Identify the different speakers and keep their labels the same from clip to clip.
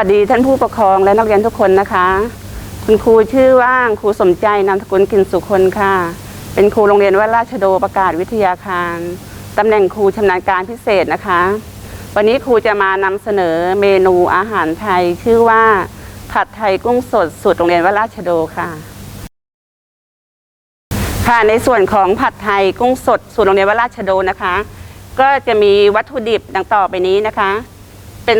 Speaker 1: สวัสดีท่านผู้ปกครองและนักเรียนทุกคนนะคะ คุณครูชื่อว่างครูสมใจนามสกุลกินสุคนค่ะ เป็นครูโรงเรียนวัดราชโดประกาศวิทยาคารตำแหน่งครูชำนาญการพิเศษนะคะ วันนี้ครูจะมานำเสนอเมนูอาหารไทย ชื่อว่าผัดไทยกุ้งสดสูตรโรงเรียนวัดราชโดค่ะ ค่ะในส่วนของผัดไทยกุ้งสดสูตรโรงเรียนวัดราชโดนะคะ ก็จะมีวัตถุดิบดังต่อไปนี้นะคะ เป็น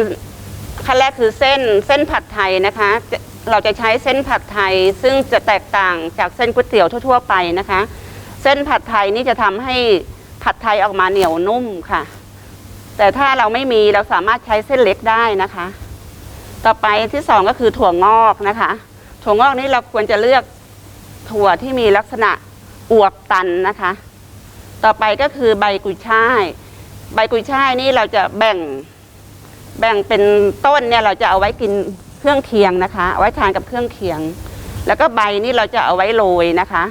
Speaker 1: ขั้นแรกคือเส้นเส้นผัดไทยนะคะจะเราจะใช้เส้นผัดไทยซึ่งจะแตกต่างจากเส้นก๋วยเตี๋ยวทั่ว ๆ ไปนะคะ เส้นผัดไทยนี่จะทำให้ผัดไทยออกมาเหนียวนุ่มค่ะ แต่ถ้าเราไม่มีเราสามารถใช้เส้นเล็กได้นะคะ ต่อไปที่สองก็คือถั่วงอกนะคะ ถั่วงอกนี่เราควรจะเลือกถั่วที่มีลักษณะอวบตันนะคะ ต่อไปก็คือใบกุยช่าย ใบกุยช่ายนี่เราจะแบ่ง แบ่งเป็นต้นเนี่ยเราจะเอาไว้กินเครื่องเคียงนะคะเอาไว้ทานกับเครื่องเคียง แล้วก็ใบนี่เราจะเอาไว้โรยนะคะ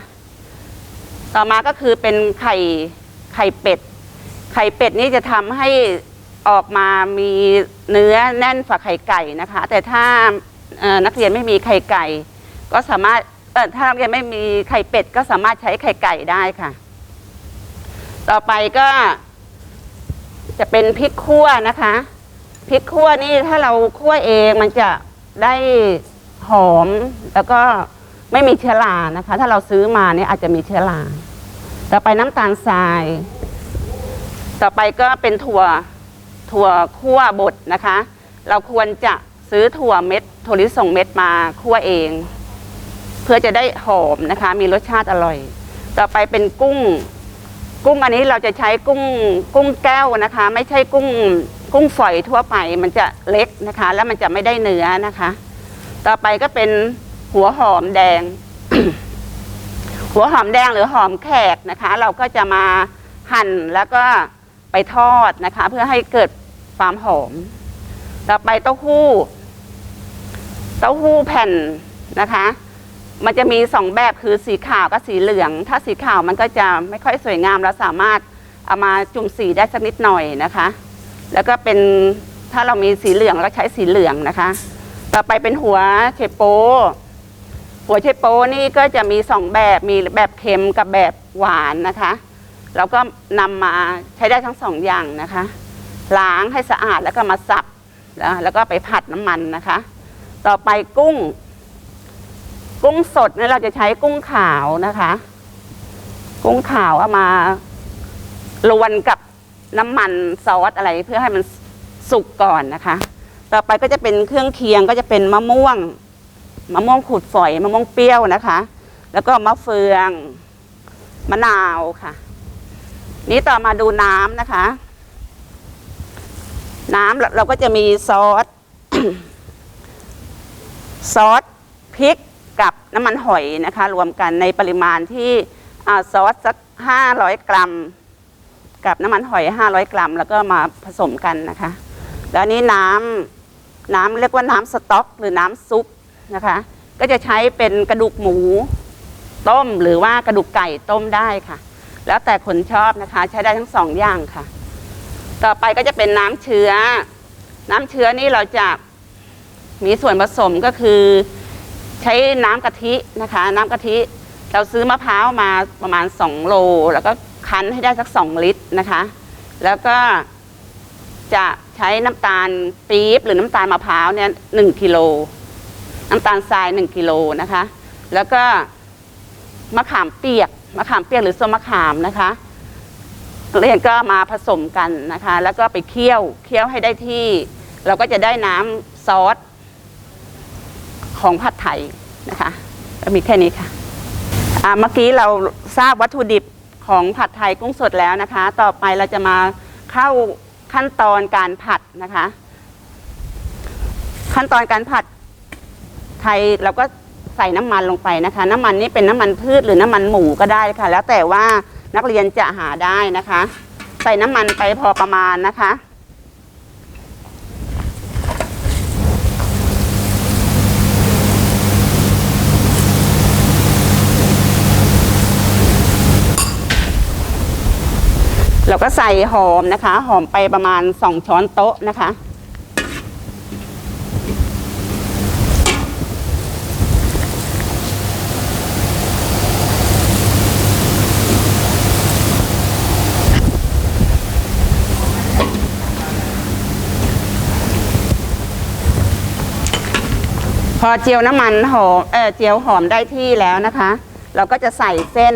Speaker 1: ต่อมาก็คือเป็นไข่ไข่เป็ด ไข่เป็ดนี่จะทำให้ออกมามีเนื้อแน่นฝ่าไข่ไก่นะคะ แต่ถ้านักเรียนไม่มีไข่ไก่ ก็สามารถเออถ้านักเรียนไม่มีไข่เป็ด ก็สามารถใช้ไข่ไก่ได้ค่ะ ต่อไปก็จะเป็นพริกขั่วนะคะ พริกขั่วนี่ถ้าเราคั่วเองมันจะได้หอมแล้วก็ไม่มีเชื้อรานะคะ ถ้าเราซื้อมาเนี่ยอาจจะมีเชื้อราต่อไปน้ำตาลทราย ต่อไปก็เป็นถั่วถั่วคั่วบดนะคะ เราควรจะซื้อถั่วเม็ดถั่วลิสงเม็ดมาคั่วเอง เพื่อจะได้หอมนะคะ มีรสชาติอร่อย ต่อไปเป็นกุ้ง กุ้งอันนี้เราจะใช้กุ้งกุ้งแก้วนะคะ ไม่ใช่กุ้ง กุ้งฝอยทั่วไปมันจะเล็กนะคะ แล้วมันจะไม่ได้เนื้อนะคะ ต่อไปก็เป็นหัวหอมแดง หัวหอมแดงหรือหอมแขกนะคะ เราก็จะมาหั่นแล้วก็ไปทอดนะคะ เพื่อให้เกิดความหอม ต่อไปเต้าหู้ เต้าหู้แผ่นนะคะ มันจะมีสองแบบคือสีขาวกับสีเหลือง ถ้าสีขาวมันก็จะไม่ค่อยสวยงามเราสามารถเอามาจุ่มสีได้สักนิดหน่อยนะคะ แล้วก็เป็นถ้าเรามีสีเหลืองเราใช้สีเหลืองนะคะ ต่อไปเป็นหัวเชโป หัวเชโปนี่ก็จะมีสองแบบมีแบบเค็มกับแบบหวานนะคะเราก็นำมาใช้ได้ทั้งสองอย่างนะคะ ล้างให้สะอาดแล้วก็มาสับแล้วแล้วก็ไปผัดน้ำมันนะคะ ต่อไปกุ้ง กุ้งสดเนี่ยเราจะใช้กุ้งขาวนะคะ กุ้งขาวเอามาลวนกับ น้ำมันซอสอะไรเพื่อให้มันสุกก่อนนะคะ ต่อไปก็จะเป็นเครื่องเคียงก็จะเป็นมะม่วงมะม่วงขูดฝอยมะม่วงเปรี้ยวนะคะ แล้วก็มะเฟืองมะนาวค่ะ นี้ต่อมาดูน้ำนะคะ น้ำเราก็จะมีซอสซอสพริกกับน้ำมันหอยนะคะ รวมกันในปริมาณที่อซอสสักห้าร้อยกรัม กับน้ำมันหอยห้าร้อยกรัม แล้วก็มาผสมกันนะคะ แล้วนนี้น้ำน้ำเรียกว่าน้ำสต๊อก หรือน้ำซุปนะคะ ก็จะใช้เป็นกระดูกหมูต้มหรือว่ากระดูกไก่ต้มได้ค่ะ แล้วแต่คนชอบนะคะใช้ได้ทั้งสองอย่างค่ะ ต่อไปก็จะเป็นน้ำเชื้อ น้ำเชื้อนี่เราจะมีส่วนผสมก็คือใช้น้ำกะทินะคะ น้ำกะทิเราซื้อมะพร้าวมาประมาณ 2 โล แล้วก็ คั้นให้ได้สัก 2 ลิตรนะคะ แล้วก็จะใช้น้ำตาลปี๊บหรือน้ำตาลมะพร้าวเนี่ยหนึ่งกิโลน้ำตาลทราย1กิโลนะคะ แล้วก็มะขามเปียกมะขามเปียกหรือส้มมะขามนะคะเรียนก็มาผสมกันนะคะ แล้วก็ไปเคี่ยวเคี่ยวให้ได้ที่ เราก็จะได้น้ำซอสของผัดไทยนะคะ ก็มีแค่นี้ค่ะอาเมื่อกี้เราทราบวัตถุดิบ ของผัดไทยกุ้งสดแล้วนะคะ ต่อไปเราจะมาเข้าขั้นตอนการผัดนะคะ ขั้นตอนการผัดไทยเราก็ใส่น้ำมันลงไปนะคะ น้ำมันนี่เป็นน้ำมันพืชหรือน้ำมันหมูก็ได้ค่ะ แล้วแต่ว่านักเรียนจะหาได้นะคะ ใส่น้ำมันไปพอประมาณนะคะ เราก็ใส่หอมนะคะ หอมไปประมาณสองช้อนโต๊ะนะคะ พอเจียวน้ำมันหอมเออเจียวหอมได้ที่แล้วนะคะ เราก็จะใส่เส้น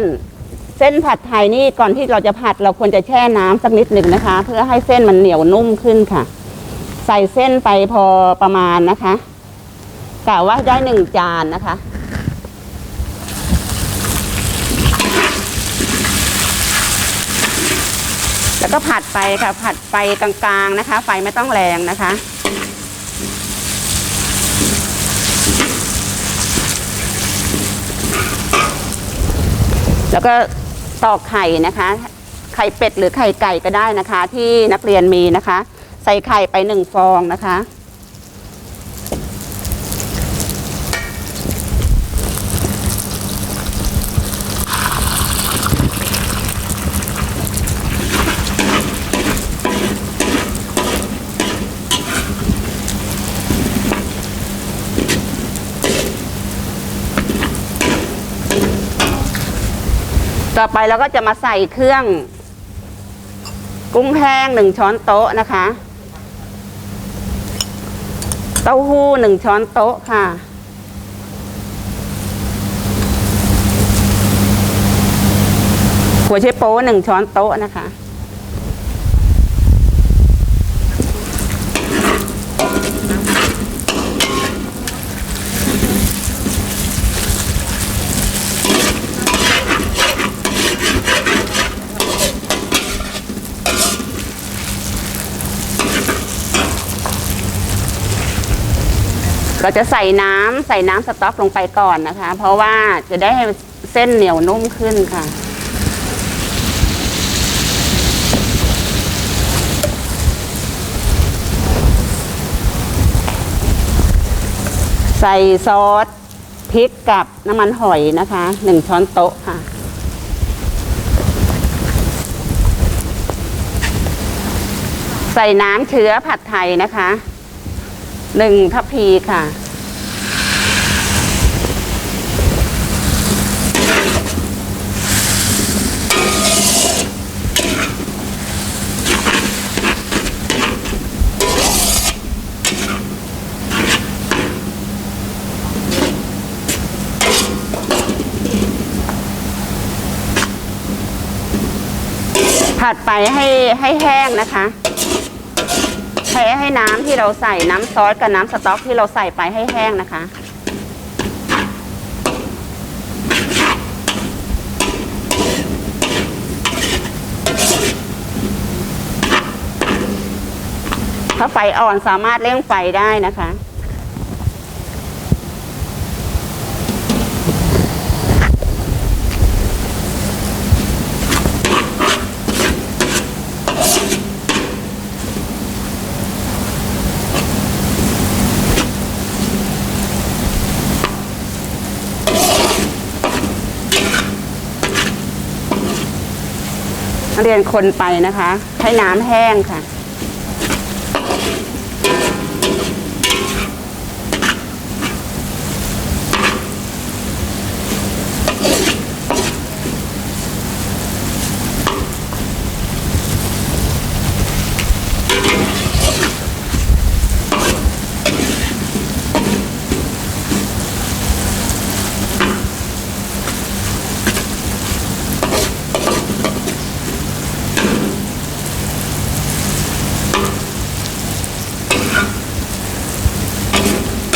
Speaker 1: เส้นผัดไทยนี่ก่อนที่เราจะผัดเราควรจะแช่น้ำสักนิดหนึ่งนะคะ เพื่อให้เส้นมันเหนียวนุ่มขึ้นค่ะ ใส่เส้นไปพอประมาณนะคะกะว่าได้หนึ่งจานนะคะแล้วก็ผัดไปค่ะ ผัดไฟกลางๆนะคะ ไฟไม่ต้องแรงนะคะ แล้วก็ ตอกไข่นะคะ ไข่เป็ดหรือไข่ไก่ก็ได้นะคะ ที่นักเรียนมีนะคะ ใส่ไข่ไปหนึ่งฟองนะคะ ต่อไปเราก็จะมาใส่เครื่อง กุ้งแห้งหนึ่งช้อนโต๊ะนะคะ เต้าหู้หนึ่งช้อนโต๊ะค่ะ หัวเชโป๊หนึ่งช้อนโต๊ะนะคะ เราจะใส่น้ำใส่น้ำสต๊อกลงไปก่อนนะคะ เพราะว่าจะได้ให้เส้นเหนียวนุ่มขึ้นค่ะ ใส่ซอสพริกกับน้ำมันหอยนะคะหนึ่งช้อนโต๊ะค่ะใส่น้ำเชื้อผัดไทยนะคะ หนึ่งทัพพีค่ะผัดไปให้ให้แห้งนะคะ ให้ให้น้ำที่เราใส่น้ำซอสกับน้ำสต๊อกที่เราใส่ไปให้แห้งนะคะ ถ้าไฟอ่อนสามารถเร่งไฟได้นะคะ เรียนคนไปนะคะ ให้น้ำแห้งค่ะ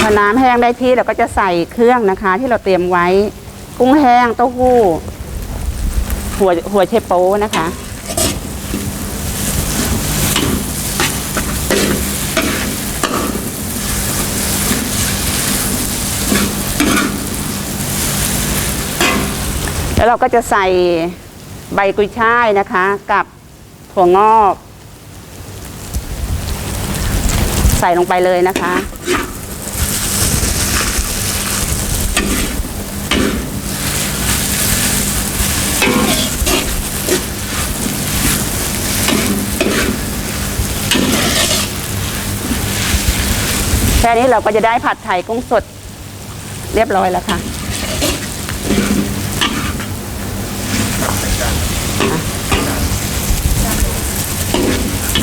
Speaker 1: อน้ำแห้งได้ที่เราก็จะใส่เครื่องนะคะ ที่เราเตรียมไว้ กุ้งแห้งเต้าหู้ หัวหัวเชโป้นะคะ แล้วเราก็จะใส่ใบกุยช่ายนะคะ กับถั่วงอก ใส่ลงไปเลยนะคะ ค่นี้เราก็จะได้ผัดไทยกุ้งสดเรียบร้อยแล้วค่ะ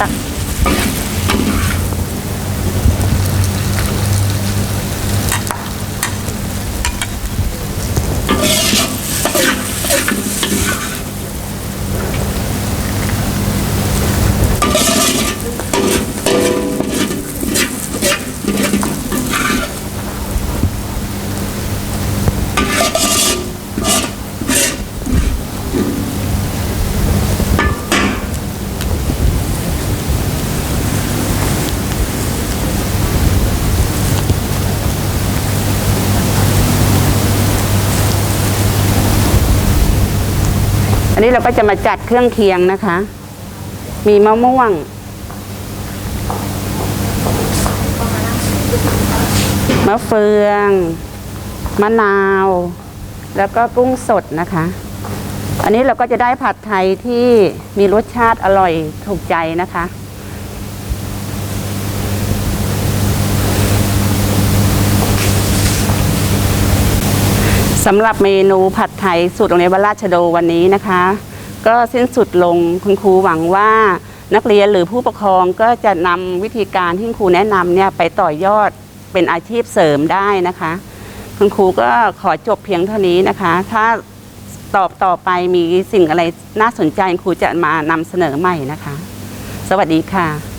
Speaker 1: ตัก นนี้เราก็จะมาจัดเครื่องเคียงนะคะ มีมะม่วง มะเฟือง มะนาว แล้วก็กุ้งสดนะคะ อันนี้เราก็จะได้ผัดไทยที่มีรสชาติอร่อยถูกใจนะคะ สำหรับเมนูผัดไทยสูตรโรงเรียนวัดราชโดวันนี้นะคะ ก็สิ้นสุดลงคุณครูหวังว่านักเรียนหรือผู้ปกครองก็จะนำวิธีการที่คุณครูแนะนำเนี่ยไปต่อยอดเป็นอาชีพเสริมได้นะคะ คุณครูก็ขอจบเพียงเท่านี้นะคะ ถ้าตอบต่อไปมีสิ่งอะไรน่าสนใจคุณครูจะมานำเสนอใหม่นะคะ สวัสดีค่ะ